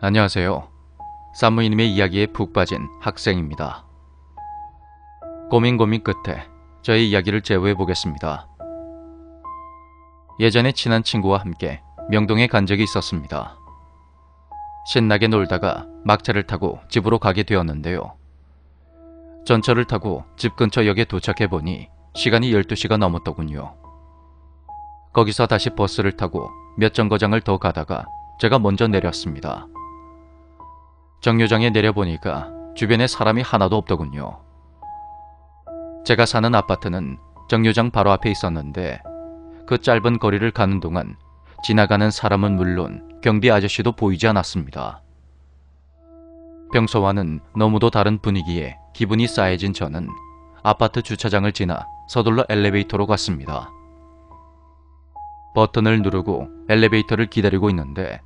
안녕하세요. 사무이님의 이야기에 푹 빠진 학생입니다. 고민 고민 끝에 저의 이야기를 제보해 보겠습니다. 예전에 친한 친구와 함께 명동에 간 적이 있었습니다. 신나게 놀다가 막차를 타고 집으로 가게 되었는데요. 전철을 타고 집 근처 역에 도착해 보니 시간이 12시가 넘었더군요. 거기서 다시 버스를 타고 몇 정거장을 더 가다가 제가 먼저 내렸습니다. 정류장에 내려보니까 주변에 사람이 하나도 없더군요. 제가 사는 아파트는 정류장 바로 앞에 있었는데 그 짧은 거리를 가는 동안 지나가는 사람은 물론 경비 아저씨도 보이지 않았습니다. 평소와는 너무도 다른 분위기에 기분이 싸해진 저는 아파트 주차장을 지나 서둘러 엘리베이터로 갔습니다. 버튼을 누르고 엘리베이터를 기다리고 있는데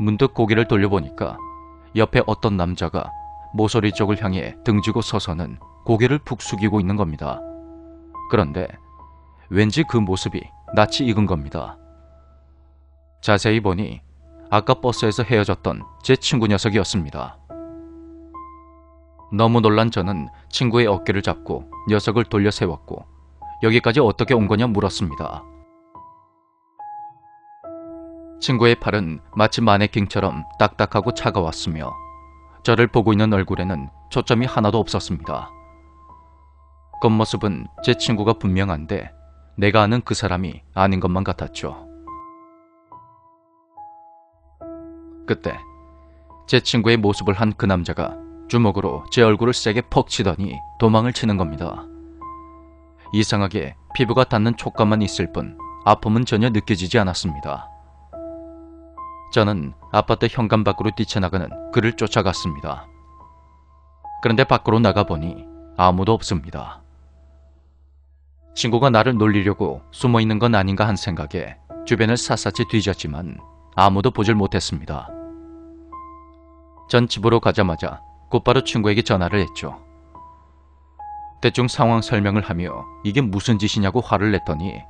문득 고개를 돌려보니까 옆에 어떤 남자가 모서리 쪽을 향해 등지고 서서는 고개를 푹 숙이고 있는 겁니다. 그런데 왠지 그 모습이 낯이 익은 겁니다. 자세히 보니 아까 버스에서 헤어졌던 제 친구 녀석이었습니다. 너무 놀란 저는 친구의 어깨를 잡고 녀석을 돌려 세웠고 여기까지 어떻게 온 거냐 물었습니다. 친구의 팔은 마치 마네킹처럼 딱딱하고 차가웠으며 저를 보고 있는 얼굴에는 초점이 하나도 없었습니다. 겉모습은 제 친구가 분명한데 내가 아는 그 사람이 아닌 것만 같았죠. 그때 제 친구의 모습을 한 그 남자가 주먹으로 제 얼굴을 세게 퍽 치더니 도망을 치는 겁니다. 이상하게 피부가 닿는 촉감만 있을 뿐 아픔은 전혀 느껴지지 않았습니다. 저는 아파트 현관 밖으로 뛰쳐나가는 그를 쫓아갔습니다. 그런데 밖으로 나가보니 아무도 없습니다. 친구가 나를 놀리려고 숨어 있는 건 아닌가 한 생각에 주변을 샅샅이 뒤졌지만 아무도 보질 못했습니다. 전 집으로 가자마자 곧바로 친구에게 전화를 했죠. 대충 상황 설명을 하며 이게 무슨 짓이냐고 화를 냈더니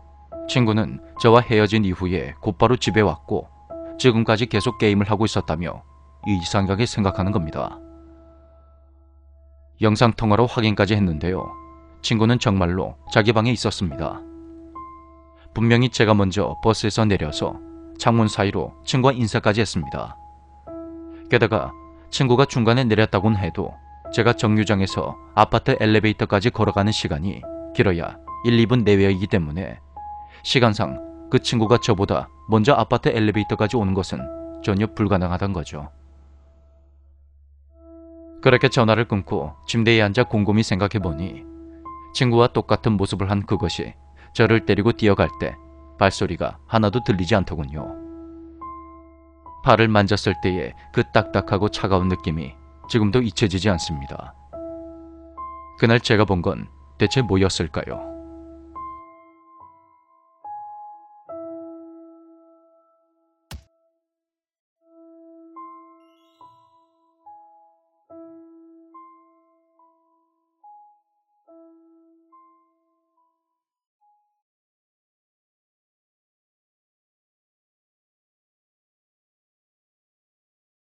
친구는 저와 헤어진 이후에 곧바로 집에 왔고 지금까지 계속 게임을 하고 있었다며 이상하게 생각하는 겁니다. 영상통화로 확인까지 했는데요. 친구는 정말로 자기 방에 있었습니다. 분명히 제가 먼저 버스에서 내려서 창문 사이로 친구와 인사까지 했습니다. 게다가 친구가 중간에 내렸다곤 해도 제가 정류장에서 아파트 엘리베이터까지 걸어가는 시간이 길어야 1, 2분 내외이기 때문에 시간상 그 친구가 저보다 먼저 아파트 엘리베이터까지 오는 것은 전혀 불가능하단 거죠. 그렇게 전화를 끊고 침대에 앉아 곰곰이 생각해보니 친구와 똑같은 모습을 한 그것이 저를 때리고 뛰어갈 때 발소리가 하나도 들리지 않더군요. 발을 만졌을 때의 그 딱딱하고 차가운 느낌이 지금도 잊혀지지 않습니다. 그날 제가 본 건 대체 뭐였을까요?